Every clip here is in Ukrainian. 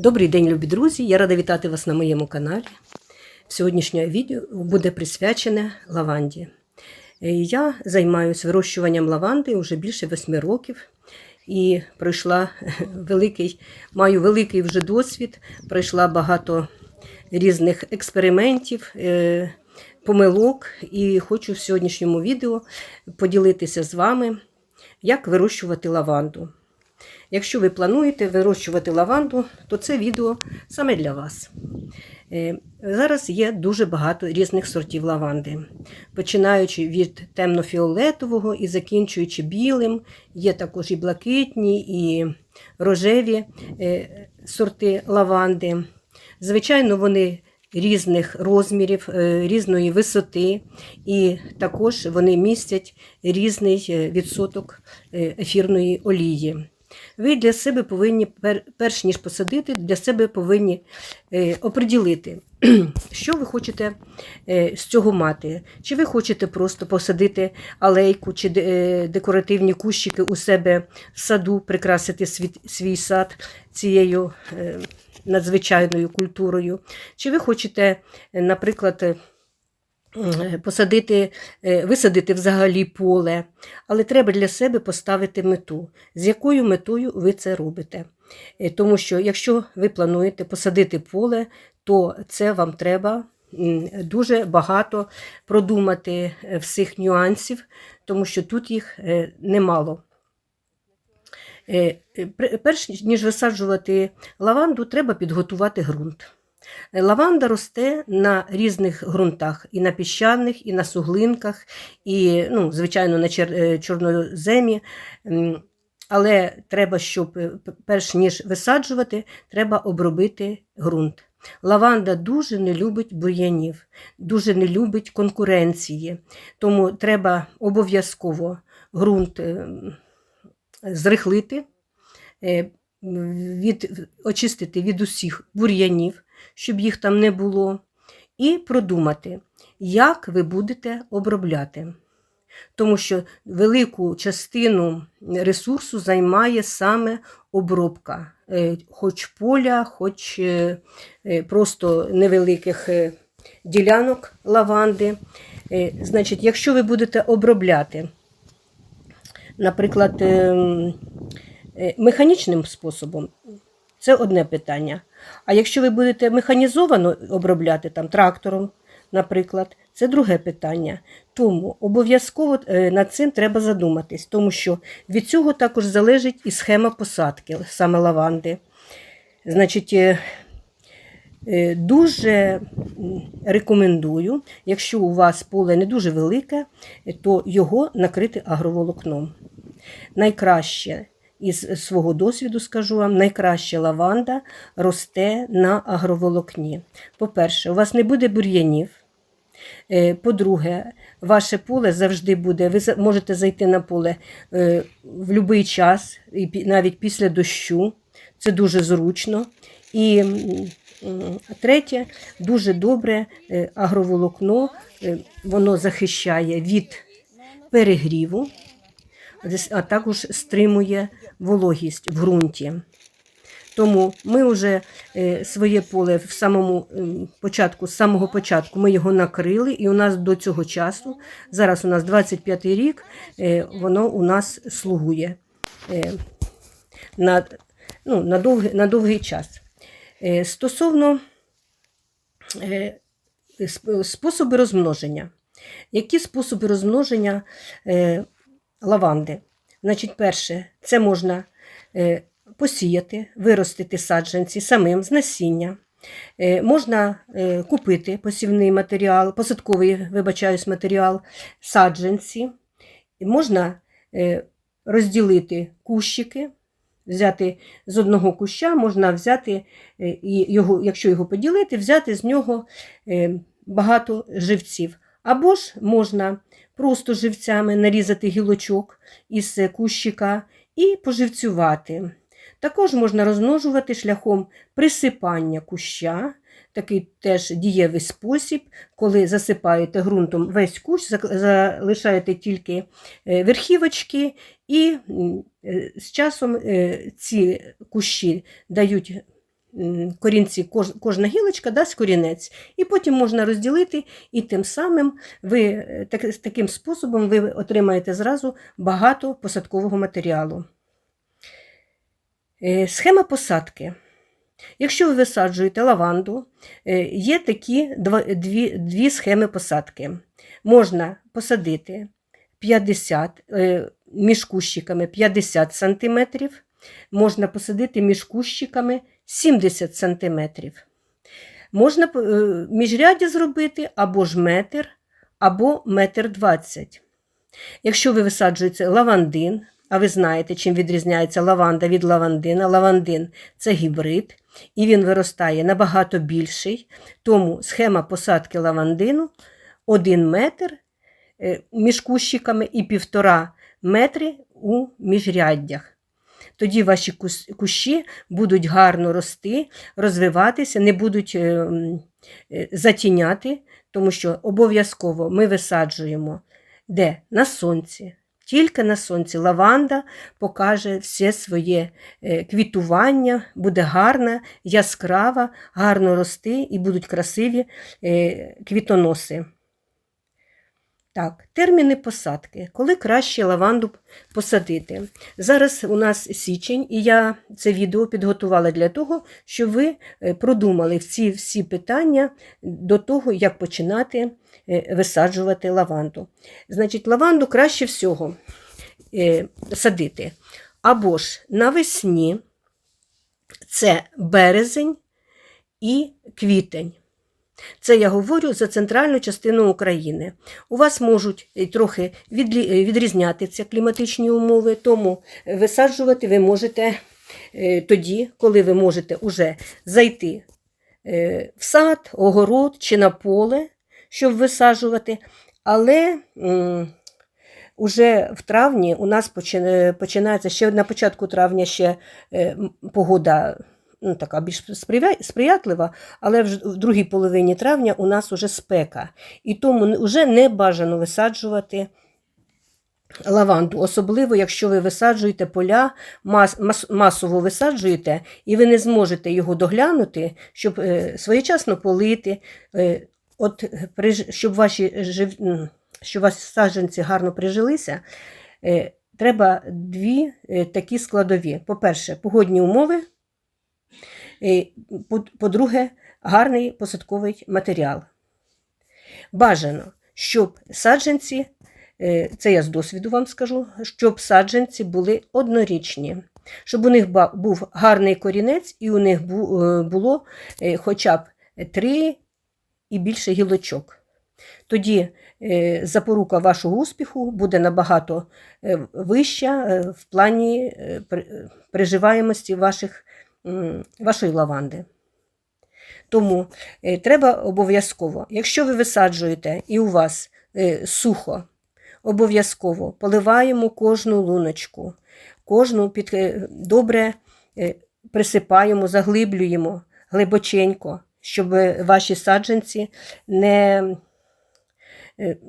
Добрий день, любі друзі! Я рада вітати вас на моєму каналі. Сьогоднішнє відео буде присвячене лаванді. Е, Я займаюся вирощуванням лаванди вже більше восьми років і пройшла великий, маю великий вже досвід, пройшла багато різних експериментів, е, помилок, і хочу в сьогоднішньому відео поділитися з вами, як вирощувати лаванду. Якщо ви плануєте вирощувати лаванду, то це відео саме для вас. Е, Зараз є дуже багато різних сортів лаванди. Починаючи від темно-фіолетового і закінчуючи білим, є також і блакитні, і рожеві е, сорти лаванди. Звичайно, вони різних розмірів, е, різної висоти, і також вони містять різний відсоток ефірної олії. Ви для себе повинні, перш ніж посадити, для себе повинні е, оприділити, що ви хочете е, з цього мати. Чи ви хочете просто посадити алейку чи е, декоративні кущики у себе в саду, прикрасити свій, сад цією надзвичайною культурою. Чи ви хочете, наприклад, посадити, е, висадити взагалі поле, але треба для себе поставити мету, з якою метою ви це робите. Е, Тому що якщо ви плануєте посадити поле, то це вам треба дуже багато продумати е, всіх нюансів, тому що тут їх е, немало. Е, е, Перш ніж висаджувати лаванду, треба підготувати ґрунт. Лаванда росте на різних ґрунтах, і на піщаних, і на суглинках, і, ну, звичайно, на е, чорноземі. Але треба, щоб е, перш ніж висаджувати, треба обробити ґрунт. Лаванда дуже не любить бур'янів, дуже не любить конкуренції, тому треба обов'язково ґрунт е, зрихлити, від, очистити від усіх бур'янів, щоб їх там не було, і продумати, як ви будете обробляти. Тому що велику частину ресурсу займає саме обробка, е, хоч поля, хоч е, е, просто невеликих ділянок лаванди. Значить, якщо ви будете обробляти, наприклад, ем, механічним способом, це одне питання. А якщо ви будете механізовано обробляти там трактором, наприклад, це друге питання. Тому обов'язково е, над цим треба задуматись, тому що від цього також залежить і схема посадки саме лаванди. Значить, е, е, дуже рекомендую, якщо у вас поле не дуже велике, то його накрити агроволокном. Найкраще із свого досвіду скажу вам, найкраще лаванда росте на агроволокні. По-перше, у вас не буде бур'янів. Е, По-друге, ваше поле завжди буде. Ви можете зайти на поле е, в будь-який час, навіть після дощу. Це дуже зручно. І м, третє, дуже добре е, агроволокно, е, воно захищає від перегріву, а також стримує вологість в ґрунті. Тому ми вже е, своє поле в самому початку, з самого початку ми його накрили, і у нас до цього часу, зараз у нас 25-й рік, е, воно у нас слугує е, на, ну, на, довгий, на довгий час. Стосовно способи розмноження. Які способи розмноження лаванди? Значить, перше, це можна е, посіяти, виростити саджанці самим з насіння. Е, можна е, купити посівний матеріал, посадковий, вибачаюсь, матеріал, саджанці. Можна розділити кущики, взяти з одного куща, можна взяти, і його, якщо його поділити, взяти з нього багато живців. Або ж можна просто живцями нарізати гілочок із е, кущика і поживцювати. Також можна розмножувати шляхом присипання куща, такий теж дієвий спосіб, коли засипаєте ґрунтом весь кущ, залишаєте тільки е, верхівочки, і е, з часом ці кущі дають корінці, кожна гілочка дасть корінець. І потім можна розділити, і тим самим ви е, так, таким способом ви отримаєте зразу багато посадкового матеріалу. Е, Схема посадки. Якщо ви висаджуєте лаванду, е, є такі дві, дві схеми посадки. Можна посадити 50 е, між кущиками 50 см, можна посадити між кущиками 70 см. Можна е, міжряддя зробити або ж метр, або метр 20. Якщо ви висаджуєте лавандин, а ви знаєте, чим відрізняється лаванда від лавандина. Лавандин це гібрид, і він виростає набагато більший. Тому схема посадки лавандину 1 метр е, між кущиками і півтора метри у міжряддях. Тоді ваші кущі будуть гарно рости, розвиватися, не будуть е, е, затіняти, тому що обов'язково ми висаджуємо де? На сонці. Тільки на сонці лаванда покаже все своє е, квітування, буде гарна, яскрава, гарно рости і будуть красиві квітоноси. Так, терміни посадки. Коли краще лаванду посадити? Зараз у нас січень, і я це відео підготувала для того, щоб ви е, продумали всі, всі питання до того, як починати е, висаджувати лаванду. Значить, лаванду краще всього е, садити або ж навесні, це березень і квітень. Це я говорю за центральну частину України. У вас можуть е, трохи е, відрізнятися кліматичні умови, тому висаджувати ви можете е, тоді, коли ви можете уже зайти е, в сад, огород чи на поле, щоб висаджувати. Але уже в травні у нас починається ще на початку травня ще е, погода ну, така більш сприятлива, але в другій половині травня у нас уже спека. І тому вже не бажано висаджувати лаванду, особливо, якщо ви висаджуєте поля, мас, мас, масово висаджуєте, і ви не зможете його доглянути, щоб е, своєчасно полити, е, от, приж- щоб ваші жив, щоб ваші саджанці гарно прижилися, е, треба дві е, такі складові. По-перше, погодні умови. Е, по- По-друге, гарний посадковий матеріал. Бажано, щоб саджанці, е, це я з досвіду вам скажу, щоб саджанці були однорічні, щоб у них був гарний корінець і у них е, було хоча б три і більше гілочок. Тоді запорука вашого успіху буде набагато вища в плані приживаємості ваших, вашої лаванди. Тому е, треба обов'язково, якщо ви висаджуєте і у вас е, сухо, обов'язково поливаємо кожну луночку, кожну під, е, добре присипаємо, заглиблюємо глибоченько, щоб ваші саджанці не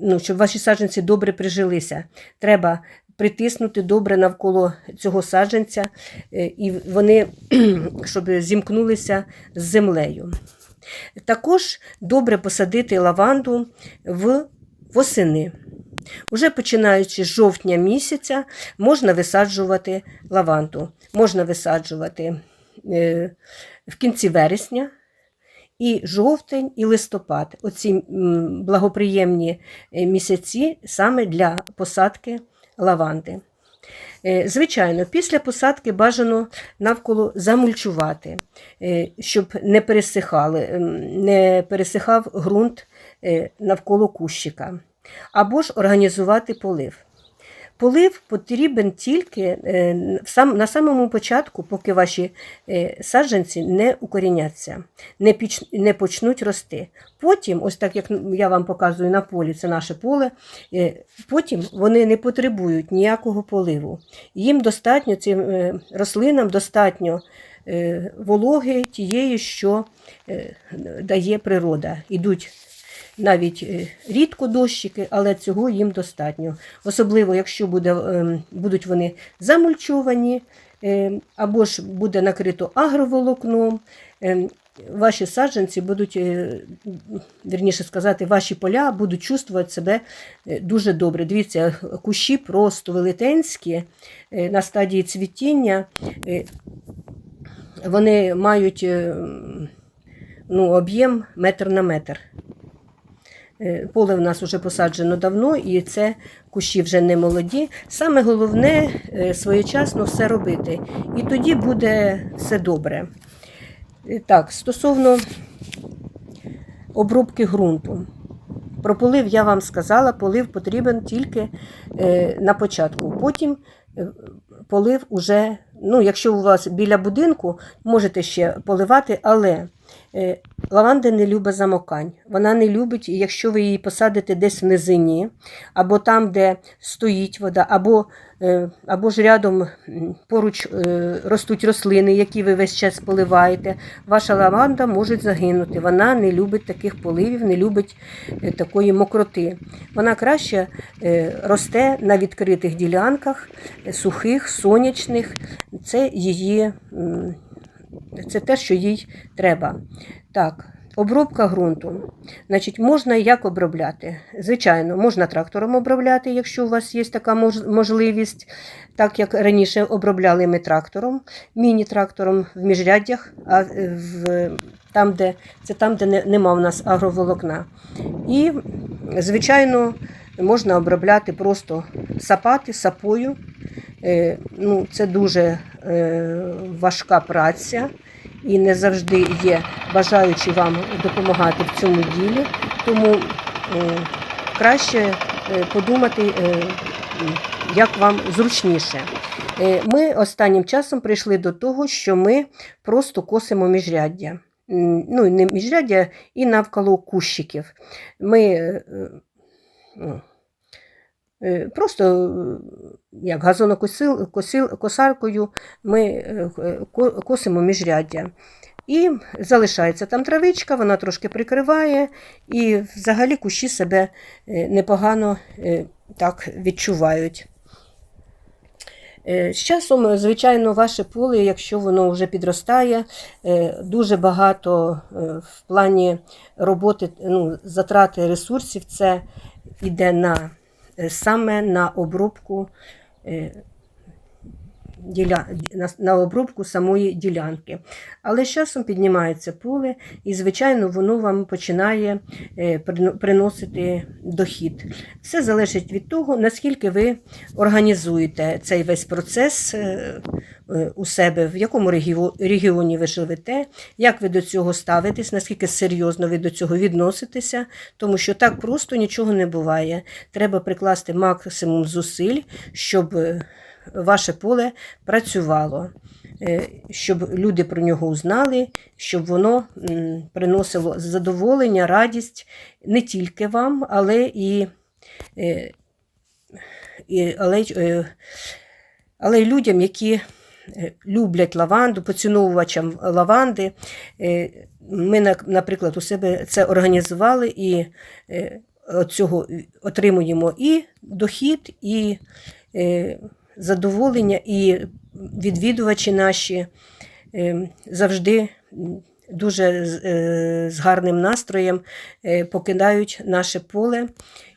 ну, щоб ваші саджанці добре прижилися. Треба притиснути добре навколо цього саджанця, е, і вони щоб зімкнулися з землею. Також добре посадити лаванду в восени. Уже починаючи з жовтня місяця, можна висаджувати лаванду. Можна висаджувати е, в кінці вересня, і жовтень, і листопад. Оці благоприємні е, місяці саме для посадки лаванди. Е, Звичайно, після посадки бажано навколо замульчувати, е, щоб не пересихали, не пересихав ґрунт е, навколо кущика, або ж організувати полив. Полив потрібен тільки е, на самому початку, поки ваші е, саджанці не укоріняться, не, почнуть рости. Потім, ось так як я вам показую на полі, це наше поле, е, потім вони не потребують ніякого поливу. Їм достатньо, цим рослинам достатньо вологи тієї, що дає природа. Ідуть навіть е, рідко дощики, але цього їм достатньо. Особливо, якщо буде, ем, будуть вони замульчовані, е, або ж буде накрито агроволокном, е, ваші саджанці будуть, е, вірніше сказати, ваші поля будуть чувствувати себе е, дуже добре. Дивіться, кущі просто велетенські на стадії цвітіння. Вони мають ну, об'єм метр на метр. Е, Поле в нас вже посаджено давно, і це кущі вже не молоді. Саме головне е, своєчасно все робити. І тоді буде все добре. Е, Так, стосовно обробки ґрунту. Про полив я вам сказала, полив потрібен тільки на початку. Потім полив уже, ну, якщо у вас біля будинку, можете ще поливати, але лаванда не любить замокань. Вона не любить, якщо ви її посадите десь в низині, або там, де стоїть вода, або, е, або ж рядом поруч е, ростуть рослини, які ви весь час поливаєте. Ваша лаванда може загинути. Вона не любить таких поливів, не любить е, такої мокроти. Вона краще е, росте на відкритих ділянках, е, сухих, сонячних. Це її. Це те, що їй треба. Так, обробка ґрунту. Значить, можна як обробляти? Звичайно, можна трактором обробляти, якщо у вас є така можливість, так як раніше обробляли ми трактором, міні-трактором в міжряддях, а е, в, там, де, це там, де не, нема у нас агроволокна. І, звичайно, можна обробляти просто сапати, сапою. Е, ну, це дуже важка праця і не завжди є бажаючі вам допомагати в цьому ділі. Тому е, краще е, подумати, е, як вам зручніше. Е, Ми останнім часом прийшли до того, що ми просто косимо міжряддя. Ну, не міжряддя і навколо кущиків. Ми е, ну, Е, Просто е, як газонокосил, косил, косаркою ми е, косимо міжряддя. І залишається там травичка, вона трошки прикриває, і взагалі кущі себе е, непогано е, так відчувають. Е, З часом, е, звичайно, ваше поле, якщо воно вже підростає, е, дуже багато е, в плані роботи, ну, затрати ресурсів, це йде на е, саме на обробку е, на, обробку самої ділянки. Але з часом піднімається поле, і, звичайно, воно вам починає е, приносити дохід. Все залежить від того, наскільки ви організуєте цей весь процес е, е, у себе, в якому регіоні ви живете, як ви до цього ставитесь, наскільки серйозно ви до цього відноситеся, тому що так просто нічого не буває. Треба прикласти максимум зусиль, щоб е, ваше поле працювало, е, щоб люди про нього узнали, щоб воно приносило задоволення, радість не тільки вам, але і, е, і, але, е, але й людям, які е, люблять лаванду, поціновувачам лаванди. Е, Ми, наприклад, у себе це організували і е, от цього отримуємо і дохід, і е, задоволення, і відвідувачі наші е, завжди дуже з- е, гарним настроєм е, покидають наше поле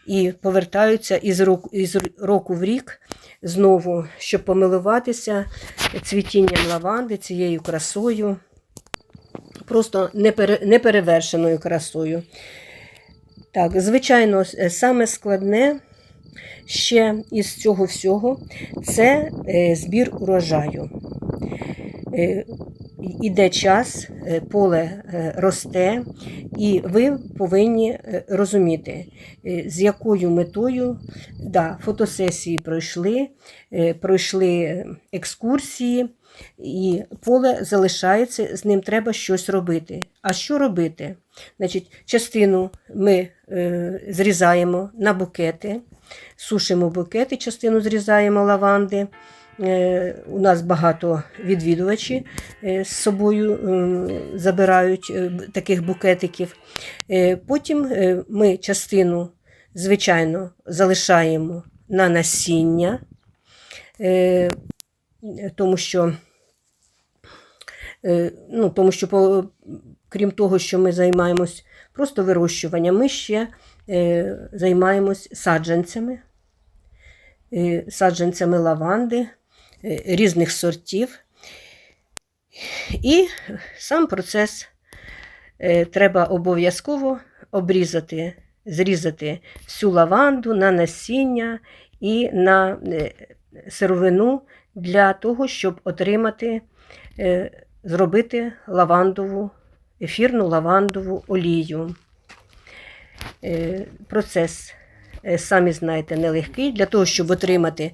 і повертаються із року, із року в рік знову, щоб помилуватися цвітінням лаванди, цією красою, просто неперевершеною красою. Так, звичайно, саме складне ще із цього всього це е, збір урожаю. Іде час, е, поле е, росте, і ви повинні е, розуміти, з якою метою да, фотосесії пройшли, пройшли екскурсії, і поле залишається, з ним треба щось робити. А що робити? Значить, частину ми зрізаємо на букети, сушимо букети, частину зрізаємо лаванди. Е, У нас багато відвідувачі е, з собою забирають е, таких букетиків. Потім ми частину, звичайно, залишаємо на насіння, тому що ну, тому що, крім того, що ми займаємось просто вирощуванням, ми ще займаємось саджанцями, саджанцями лаванди різних сортів. І сам процес е, треба обов'язково обрізати, зрізати всю лаванду на насіння і на е, сировину для того, щоб отримати, е, зробити лавандову, ефірну лавандову олію. Е, Процес, е, самі знаєте, нелегкий. Для того, щоб отримати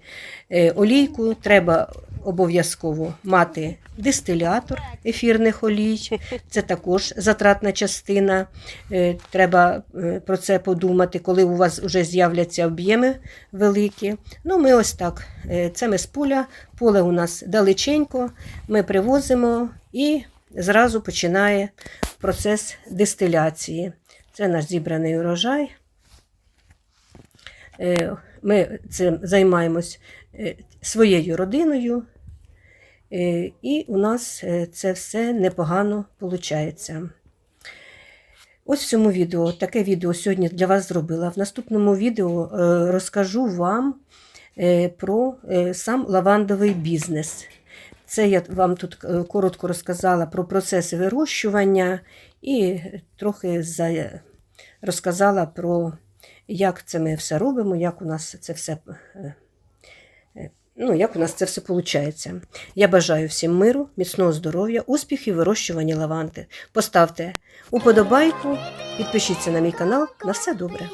е, олійку, треба обов'язково мати дистилятор ефірних олій. Це також затратна частина. Е, Треба е, про це подумати, коли у вас вже з'являться об'єми великі. Ну, ми ось так. е, Це ми з поля. Поле у нас далеченько. Ми привозимо і зразу починає процес дистиляції. Це наш зібраний урожай. Е, Ми цим займаємось е, своєю родиною, е, і у нас це все непогано виходить. Ось в цьому відео, таке відео сьогодні для вас зробила. В наступному відео розкажу вам про сам лавандовий бізнес. Це я вам тут коротко розказала про процеси вирощування і трохи розказала про як це ми все робимо, як у нас це все. е, е, Ну, як у нас це все виходить. Я бажаю всім миру, міцного здоров'я, успіхів вирощування лаванти. Поставте уподобайку, підпишіться на мій канал. На все добре.